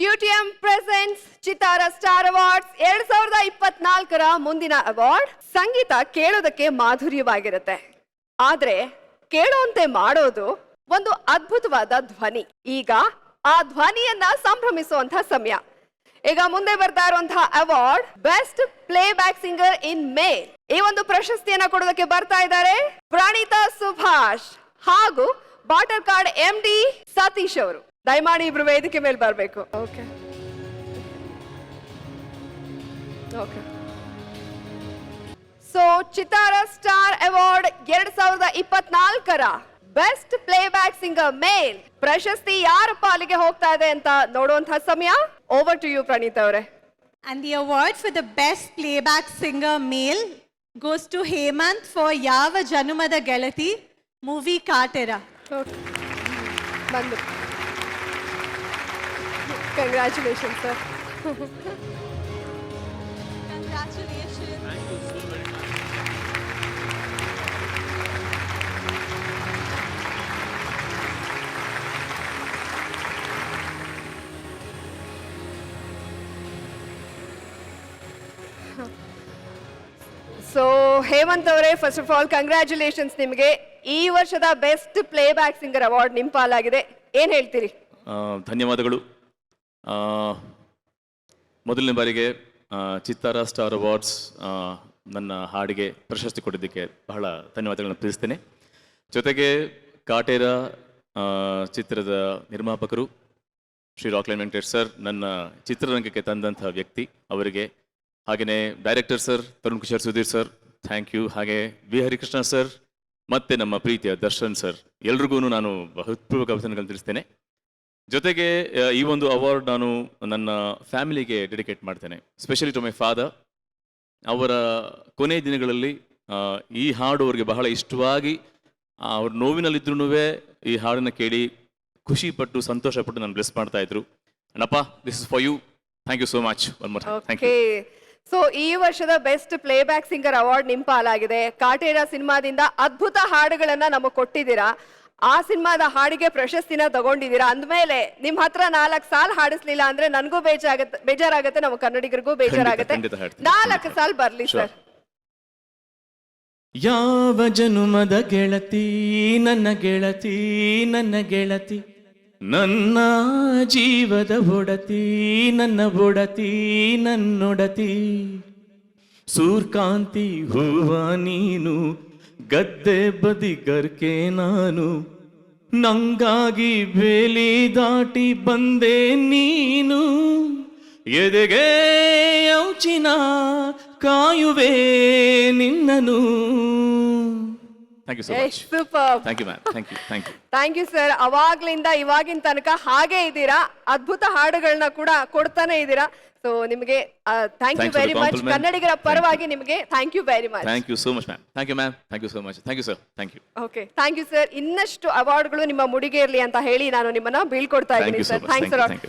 QTM presents Chitara star awards ಎರಡ್ ಸಾವಿರದ ಇಪ್ಪತ್ನಾಲ್ಕರ ಮುಂದಿನ ಅವಾರ್ಡ್ ಸಂಗೀತ ಕೇಳೋದಕ್ಕೆ ಮಾಧುರ್ಯವಾಗಿರುತ್ತೆ. ಆದ್ರೆ ಕೇಳೋಂತೆ ಮಾಡೋದು ಒಂದು ಅದ್ಭುತವಾದ ಧ್ವನಿ. ಈಗ ಆ ಧ್ವನಿಯನ್ನ ಸಂಭ್ರಮಿಸುವಂತ ಸಮಯ. ಈಗ ಮುಂದೆ ಬರ್ತಾ ಇರುವಂತಹ award best playback singer in May ಈ ಒಂದು ಪ್ರಶಸ್ತಿಯನ್ನ ಕೊಡೋದಕ್ಕೆ ಬರ್ತಾ ಇದ್ದಾರೆ ಪ್ರಣೀತಾ ಸುಭಾಷ್ ಹಾಗೂ ಬಾಟರ್ ಕಾರ್ಡ್ ಎಂ ಡಿ ಸತೀಶ್ ಅವರು. ದಯಮಾಡಿ ಇಬ್ರು ವೇದಿಕೆ ಮೇಲೆ ಬರಬೇಕು. Okay okay so Chitara star award ಎರಡ್ ಸಾವಿರದ ಇಪ್ಪತ್ನಾಲ್ಕರ best playback singer male ಪ್ರಶಸ್ತಿ ಯಾರ ಪಾಲಿಗೆ ಹೋಗ್ತಾ ಇದೆ ಅಂತ ನೋಡುವಂತಹ ಸಮಯ. ಓವರ್ ಟು ಯು ಪ್ರಣೀತ್ ಅವರೇ. And the award for the best playback singer male goes to Hemant for Yava Janumada Galati movie okay ಬಂದು. Congratulations. ಸೊ ಹೇಮಂತ್ ಅವರೇ ಫಸ್ಟ್ ಆಫ್ ಆಲ್ ಕಂಗ್ರ್ಯಾಚುಲೇಷನ್ಸ್ ನಿಮಗೆ. ಈ ವರ್ಷದ best playback singer award ನಿಮ್ಮ ಪಾಲಾಗಿದೆ. ಏನ್ ಹೇಳ್ತೀರಿ? ಧನ್ಯವಾದಗಳು. ಮೊದಲನೇ ಬಾರಿಗೆ ಚಿತ್ತಾರ ಸ್ಟಾರ್ ಅವಾರ್ಡ್ಸ್ ನನ್ನ ಹಾಡಿಗೆ ಪ್ರಶಸ್ತಿ ಕೊಟ್ಟಿದ್ದಕ್ಕೆ ಬಹಳ ಧನ್ಯವಾದಗಳನ್ನು ತಿಳಿಸ್ತೇನೆ. ಜೊತೆಗೆ ಕಾಟೇರ ಚಿತ್ರದ ನಿರ್ಮಾಪಕರು, ಶ್ರೀ ರಾಕ್ಲೈನ್ ವೆಂಕಟೇಶ್ ಸರ್, ನನ್ನ ಚಿತ್ರರಂಗಕ್ಕೆ ತಂದಂತಹ ವ್ಯಕ್ತಿ ಅವರಿಗೆ, ಹಾಗೆಯೇ director sir Tarun Kishore Sudhir sir, thank you. ಹಾಗೆ ವಿ. ಹರಿಕೃಷ್ಣ ಸರ್, ಮತ್ತು ನಮ್ಮ ಪ್ರೀತಿಯ ದರ್ಶನ್ ಸರ್ ಎಲ್ರಿಗೂ ನಾನು ಹೃತ್ಪೂರ್ವಕ ಅಭಿನಂದನೆಗಳನ್ನು ತಿಳಿಸ್ತೇನೆ. ಜೊತೆಗೆ ಈ ಒಂದು ಅವಾರ್ಡ್ ನಾನು ನನ್ನ ಫ್ಯಾಮಿಲಿಗೆ ಡೆಡಿಕೇಟ್ ಮಾಡ್ತೇನೆ ಸ್ಪೆಷಲಿ ಟು ಮೈ ಫಾದರ್ ಅವರ ಕೊನೆ ದಿನಗಳಲ್ಲಿ ಈ ಹಾಡು ಅವರಿಗೆ ಬಹಳ ಇಷ್ಟವಾಗಿ ಅವ್ರ ನೋವಿನಲ್ಲಿದ್ರೂ ಈ ಹಾಡನ್ನು ಕೇಳಿ ಖುಷಿ ಪಟ್ಟು ಸಂತೋಷ ಪಟ್ಟು ನಾನು ಬ್ಲೆಸ್ ಮಾಡ್ತಾ ಇದ್ರು. Annappa this is for you thank you so much one more thank you so ಈ ವರ್ಷದ ಬೆಸ್ಟ್ ಪ್ಲೇಬ್ಯಾಕ್ ಸಿಂಗರ್ ಅವಾರ್ಡ್ ನಿಮ್ಮ ಪಾಲಾಗಿದೆ. ಕಾಟೇರ ಸಿನಿಮಾದಿಂದ ಅದ್ಭುತ ಹಾಡುಗಳನ್ನ ನಮಗೆ ಕೊಟ್ಟಿದ್ದೀರಾ. ಆ ಸಿನಿಮಾದ ಹಾಡಿಗೆ ಪ್ರಶಸ್ತಿನ ತಗೊಂಡಿದ್ದೀರಾ? ಅಂದ್ಮೇಲೆ ನಿಮ್ ಹತ್ರ ನಾಲ್ಕು ಸಾಲ್ ಹಾಡಿಸ್ಲಿಲ್ಲ ಅಂದ್ರೆ ನನಗೂ ಬೇಜಾರಾಗತ್ತೆ ಬೇಜಾರಾಗತ್ತೆ ನಮ್ಮ ಕನ್ನಡಿಗರಿಗೂ ಬೇಜಾರಾಗತ್ತೆ. ಖಂಡಿತ ಹಾಡ್ತೀನಿ. ನಾಲ್ಕು ಸಾಲ್ ಬರ್ಲಿ Sure. ಸರ್. ಯಾವ ಜನುಮದ ಗೆಳತಿ ನನ್ನ ಗೆಳತಿ ನನ್ನ ಗೆಳತಿ? ನನ್ನ ಜೀವದ ಒಡತಿ ನನ್ನ ಒಡತಿ ನನ್ನೊಡತಿ? ಸೂರ್ಕಾಂತಿ ಹೂವ ನೀನು ಗದ್ದೆ ಬದಿ ಗರ್ಕೆ ನಾನು. ನಂಗಾಗಿ ಬೇಲಿ ದಾಟಿ ಬಂದೆ ನೀನು. ಎದೆಗೆ ಔಚಿನ ಕಾಯುವೆ ನಿನ್ನನು. Thank you so much super thank you ma'am thank you thank you thank you sir ಅವಾಗ್ಲಿಂದ ಇವಾಗಿನ ತನಕ ಹಾಗೆ ಇದ್ದೀರಾ? ಅದ್ಭುತ ಹಾಡುಗಳನ್ನ ಕೂಡ ಕೊಡ್ತಾನೆ ಇದ್ದೀರಾ? ಸೊ ನಿಮಗೆ thank you Thanks for the very much compliment. ಕನ್ನಡಿಗರ ಪರವಾಗಿ ನಿಮಗೆ thank you very much thank you so much ma'am thank you ma'am thank you so much thank you sir thank you okay thank you sir ಇನ್ನಷ್ಟು ಅವಾರ್ಡ್ಗಳು ನಿಮ್ಮ ಮುಡಿಗೆ ಇರಲಿ ಅಂತ ಹೇಳಿ ನಾನು ನಿಮ್ಮನ್ನ ಬೀಳ್ಕೊಡ್ತಾ Thank ಇದ್ದೀನಿ you so sir much. Thanks Thank you, thank you.